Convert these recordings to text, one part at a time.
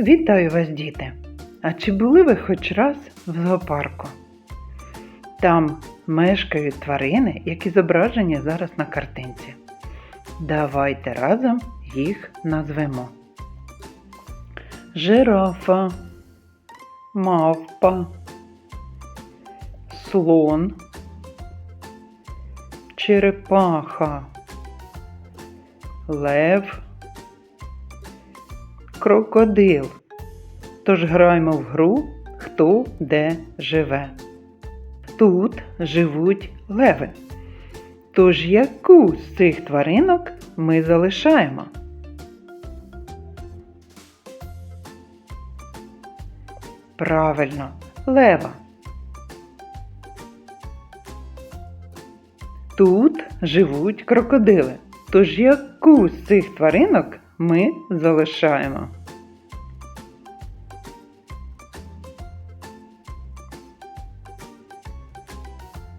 Вітаю вас, діти! А чи були ви хоч раз в зоопарку? Там мешкають тварини, які зображені зараз на картинці. Давайте разом їх назвемо. Жирафа, мавпа, слон, черепаха, лев, крокодил. Тож граємо в гру Хто де живе. Тут живуть леви. Тож яку з цих тваринок ми залишаємо? Правильно, лева. Тут живуть крокодили. Тож яку з цих тваринок ми залишаємо?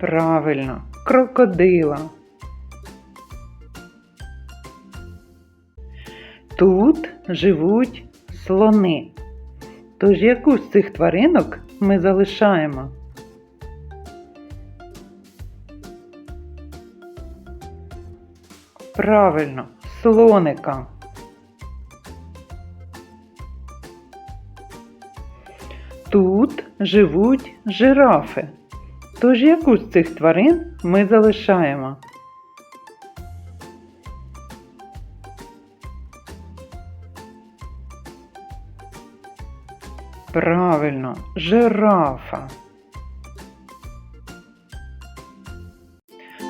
Правильно, крокодила. Тут живуть слони. Тож яку з цих тваринок ми залишаємо? Правильно, слоника. Тут живуть жирафи. Тож яку з цих тварин ми залишаємо? Правильно, жирафа.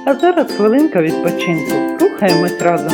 А зараз хвилинка відпочинку. Рухаємось разом.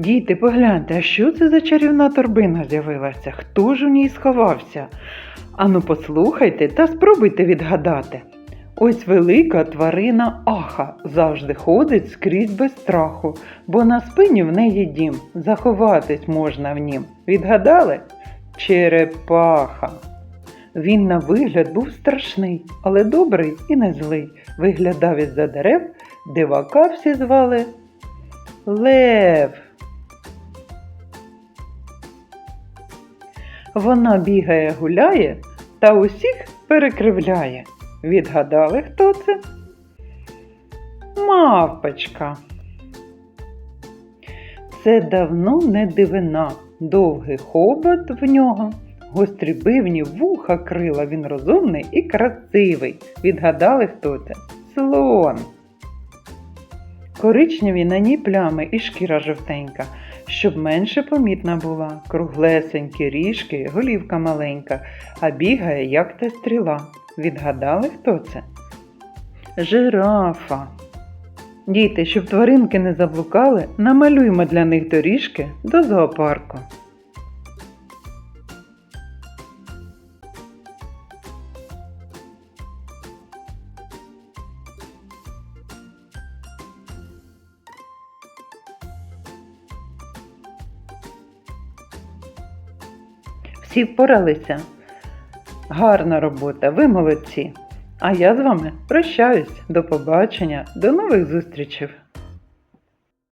Діти, погляньте, а що це за чарівна торбина з'явилася? Хто ж у ній сховався? Ану, послухайте та спробуйте відгадати. Ось велика тварина Аха завжди ходить скрізь без страху, бо на спині в неї дім, заховатись можна в нім. Відгадали? Черепаха. Він на вигляд був страшний, але добрий і не злий. Виглядав із-за дерев, дивака всі звали Лев. Вона бігає, гуляє та усіх перекривляє. Відгадали, хто це? Мавпочка. Це давно не дивина, довгий хобот в нього, гострі бивні вуха крила, він розумний і красивий. Відгадали, хто це? Слон. Коричневі на ній плями і шкіра жовтенька, щоб менше помітна була, круглесенькі ріжки, голівка маленька, а бігає, як та стріла. Відгадали, хто це? Жирафа. Діти, щоб тваринки не заблукали, намалюймо для них доріжки до зоопарку. Всі впоралися. Гарна робота, ви молодці. А я з вами прощаюсь. До побачення, до нових зустрічей!